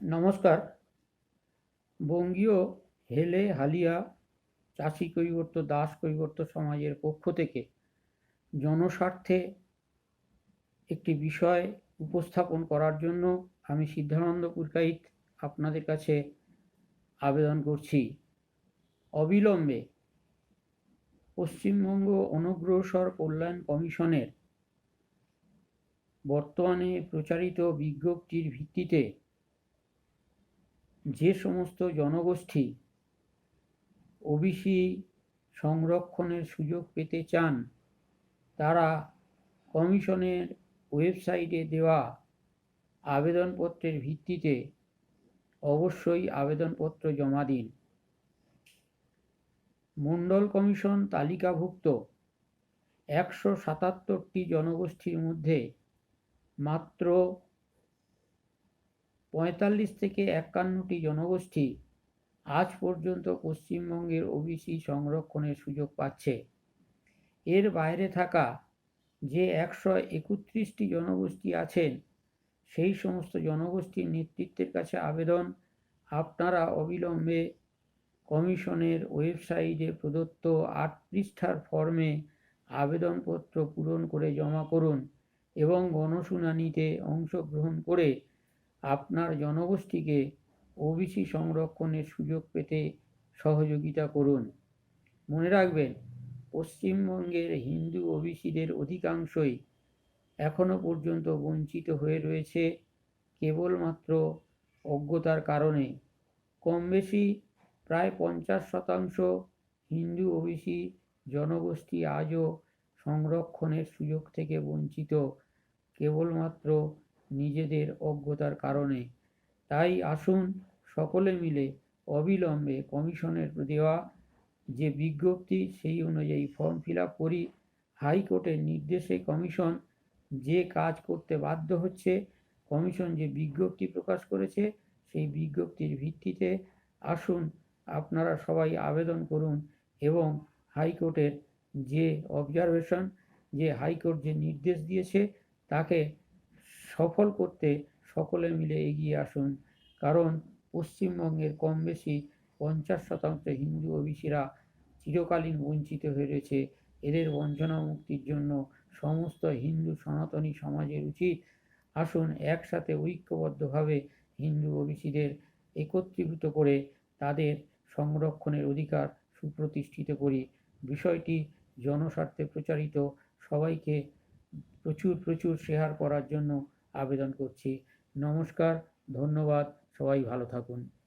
নমস্কার। বঙ্গীয় হেলে হালিয়া চাষি কৈবর্ত, দাস কৈবর্ত সমাজের পক্ষ থেকে জনস্বার্থে একটি বিষয় উপস্থাপন করার জন্য আমি সিদ্ধানন্দ পুরকাইত আপনাদের কাছে আবেদন করছি। অবিলম্বে পশ্চিমবঙ্গ অনগ্রসর কল্যাণ কমিশনের বর্তমানে প্রচারিত বিজ্ঞপ্তির ভিত্তিতে যে সমস্ত জনগোষ্ঠী ওবিসি সংরক্ষণের সুযোগ পেতে চান, তারা কমিশনের ওয়েবসাইটে দেওয়া আবেদনপত্রের ভিত্তিতে অবশ্যই আবেদনপত্র জমা দিন। মণ্ডল কমিশন তালিকাভুক্ত একশো সাতাত্তরটি জনগোষ্ঠীর মধ্যে মাত্র পঁয়তাল্লিশ থেকে একান্নটি জনগোষ্ঠী আজ পর্যন্ত পশ্চিমবঙ্গের ওবিসি সংরক্ষণের সুযোগ পাচ্ছে। এর বাইরে থাকা যে একশো একত্রিশটি জনগোষ্ঠী আছেন, সেই সমস্ত জনগোষ্ঠীর নেতৃত্বের কাছে আবেদন আপনারা অবিলম্বে কমিশনের ওয়েবসাইটে প্রদত্ত আট পৃষ্ঠার ফর্মে আবেদনপত্র পূরণ করে জমা করুন এবং গণশুনানিতে অংশগ্রহণ করে আপনার জনগোষ্ঠীকে ওবিসি সংরক্ষণের সুযোগ পেতে সহযোগিতা করুন। মনে রাখবেন, পশ্চিমবঙ্গের হিন্দু ওবিসিদের অধিকাংশই এখনও পর্যন্ত বঞ্চিত হয়ে রয়েছে কেবলমাত্র অজ্ঞতার কারণে। কম বেশি প্রায় পঞ্চাশ শতাংশ হিন্দু ওবিসি জনগোষ্ঠী আজও সংরক্ষণের সুযোগ থেকে বঞ্চিত, কেবলমাত্র নিজেদের অজ্ঞতার কারণে। তাই আসুন সকলে মিলে অবিলম্বে কমিশনের দেওয়া যে বিজ্ঞপ্তি, সেই অনুযায়ী ফর্ম ফিল আপ করি। হাইকোর্টের নির্দেশে কমিশন যে কাজ করতে বাধ্য হচ্ছে, কমিশন যে বিজ্ঞপ্তি প্রকাশ করেছে, সেই বিজ্ঞপ্তির ভিত্তিতে আসুন আপনারা সবাই আবেদন করুন এবং হাইকোর্টের যে অবজারভেশন যে হাইকোর্ট যে নির্দেশ দিয়েছে, তাকে সফল করতে সকলে মিলে এগিয়ে আসুন। কারণ পশ্চিমবঙ্গের কম বেশি পঞ্চাশ শতাংশ হিন্দু ওবিসিরা চিরকালীন বঞ্চিত হয়ে রয়েছে। এদের বঞ্চনা মুক্তির জন্য সমস্ত হিন্দু সনাতনী সমাজের উচিত আসুন একসাথে ঐক্যবদ্ধভাবে হিন্দু ওবিসিদের একত্রীভূত করে তাদের সংরক্ষণের অধিকার সুপ্রতিষ্ঠিত করি। বিষয়টি জনস্বার্থে প্রচারিত। সবাইকে প্রচুর প্রচুর শেয়ার করার জন্য আবেদন করছি। নমস্কার ধন্যবাদ সবাই ভালো থাকুন।